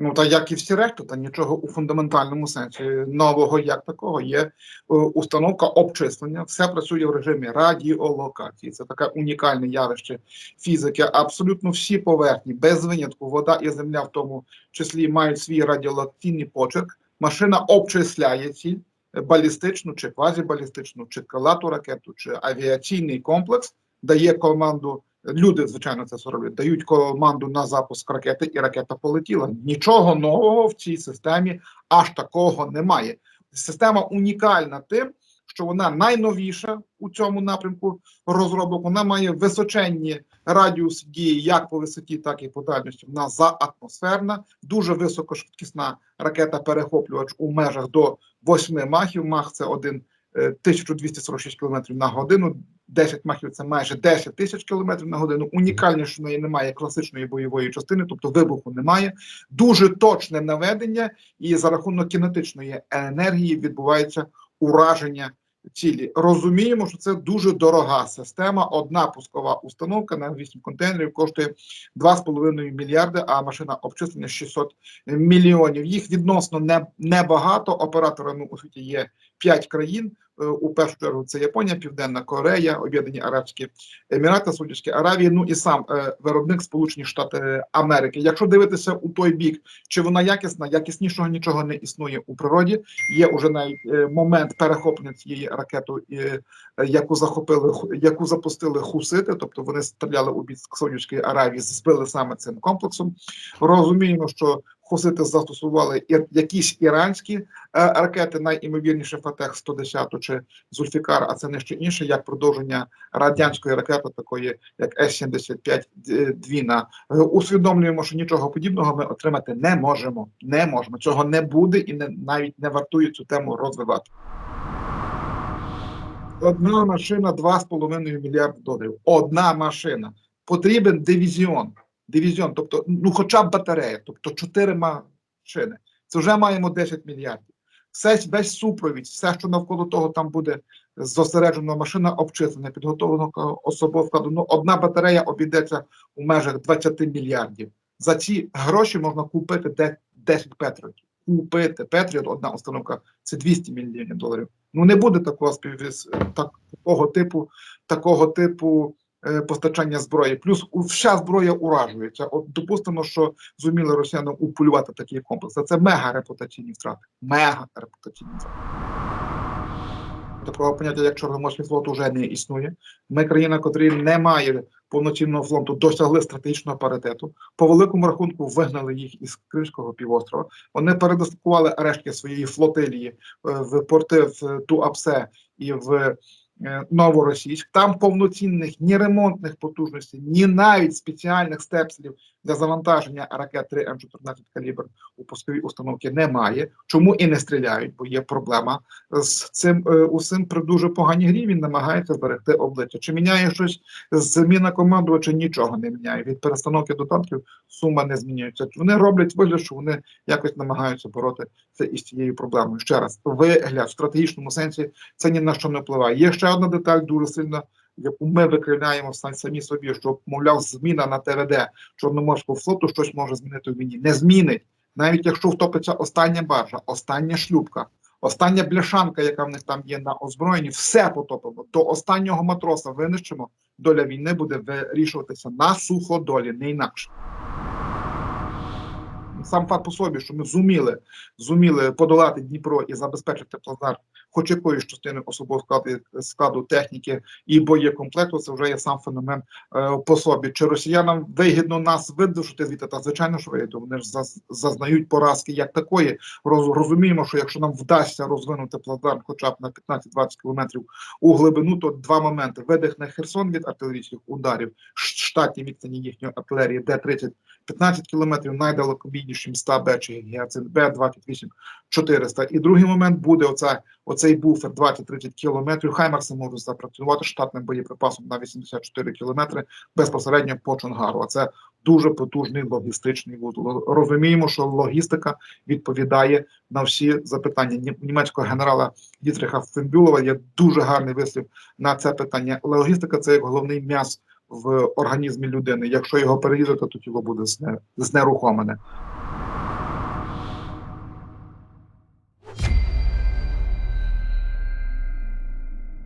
Ну та як і всі решта, та нічого у фундаментальному сенсі нового як такого є е, установка обчислення. Все працює в режимі радіолокації. Це таке унікальне явище фізики. Абсолютно всі поверхні, без винятку, вода і земля, в тому числі, мають свій радіолокаційний почерк. Машина обчисляє ціль е, балістичну чи квазібалістичну, чи крилату ракету, чи авіаційний комплекс, дає команду. Люди, звичайно, це все роблять, дають команду на запуск ракети, і ракета полетіла. Нічого нового в цій системі аж такого немає. Система унікальна тим, що вона найновіша у цьому напрямку розробок. Вона має височенні радіус дії як по висоті, так і по дальності. Вона заатмосферна, дуже високошвидкісна ракета перехоплювач у межах до 8 махів. Мах це один 1246 км на годину. 10 махів це майже 10 тисяч кілометрів на годину. Унікальніше, що неї немає класичної бойової частини, тобто вибуху немає. Дуже точне наведення, і за рахунок кінетичної енергії відбувається ураження цілі. Розуміємо, що це дуже дорога система. Одна пускова установка на 8 контейнерів коштує 2,5 мільярди, а машина обчислення 600 мільйонів. Їх відносно не небагато. Операторами у світі є 5 країн. Е, У першу чергу це Японія, Південна Корея, Об'єднані Арабські Емірати, Саудівські Аравії. Ну і сам е, виробник Сполучені Штати Америки. Якщо дивитися у той бік, чи вона якісна, якіснішого нічого не існує у природі. Є уже навіть е, момент перехоплення цієї ракети, е, яку захопили яку запустили хусити, тобто вони стріляли у бік Саудівської Аравії, збили саме цим комплексом. Розуміємо, що хусити застосували і якісь іранські е, ракети, найімовірніше Фатех 110 чи Зульфікар, а це не що інше, як продовження радянської ракети, такої як С-75 Двіна. Е, Усвідомлюємо, що нічого подібного ми отримати не можемо. Не можемо. Цього не буде і не навіть не вартує цю тему розвивати. Одна машина 2,5 мільярди доларів. Одна машина. Потрібен дивізіон. Дивізіон, тобто, ну, хоча б батарея, тобто 4 машини. Це вже маємо 10 мільярдів. Все, весь супровід, все, що навколо того там буде зосереджена машина обчислена, підготовленого особового складу. Ну, одна батарея обійдеться у межах 20 мільярдів. За ці гроші можна купити де- 10 Петріотів. Купити Петріот, одна установка, це 200 мільйонів доларів. Ну не буде такого співвіз так, такого типу, такого типу постачання зброї. Плюс вся зброя уражується. От допустимо, що зуміли росіяни уполювати такий комплекс. Це мега репутаційні втрати. Мега репутаційні втрати. Такого поняття, як Чорноморський флот, уже не існує. Ми країна, котрі не має повноцінного флоту, досягли стратегічного паритету. По великому рахунку вигнали їх із Кримського півострова. Вони передислокували рештки своєї флотилії е, в порти в Туапсе і в е, Новоросійськ. Там повноцінних ні ремонтних потужностей, ні навіть спеціальних степселів для завантаження ракет 3 М14 калібр у пусковій установці немає. Чому і не стріляють? Бо є проблема з цим е, усім при дуже поганій грі. Він намагається зберегти обличчя. Чи міняє щось зміна командувача? Нічого не міняє. Від перестановки до танків сума не змінюється. Вони роблять вигляд, що вони якось намагаються боротися із цією проблемою. Ще раз, вигляд в стратегічному сенсі це ні на що не впливає. Є ще одна деталь дуже сильна. Яку ми викривляємо сам- самі собі, що мовляв, зміна на ТВД Чорноморського флоту щось може змінити в війні. Не змінить, навіть якщо втопиться остання баржа, остання шлюпка, остання бляшанка, яка в них там є на озброєнні, все потопимо. До останнього матроса винищимо. Доля війни буде вирішуватися на суходолі, не інакше. Сам факт по собі, що ми зуміли, зуміли подолати Дніпро і забезпечити плацдарм хоч якоюсь частиною особового складу, техніки і боєкомплекту, це вже є сам феномен е, по собі. Чи росіянам вигідно нас видушити звідти? Та звичайно, що вигідно. Вони ж заз- зазнають поразки як такої. Роз, розуміємо, що якщо нам вдасться розвинути плацдарм хоча б на 15-20 кілометрів у глибину, то два моменти: видихне Херсон від артилерійських ударів, штатні відстані їхньої артилерії, Д-30 15 кілометрів найдалекобійнішим 100 Б чи Гіацин Б 28 400. І другий момент буде оця, оцей буфер 20-30 кілометрів. Хаймерси можуть запрацювати штатним боєприпасом на 84 кілометри безпосередньо по Чонгару. А це дуже потужний логістичний вузол. Розуміємо, що логістика відповідає на всі запитання. Нім- Німецького генерала Дітриха Фембюлова є дуже гарний вислів на це питання. Логістика це як головний м'яз в організмі людини. Якщо його перерізати, то тіло буде знерухомене.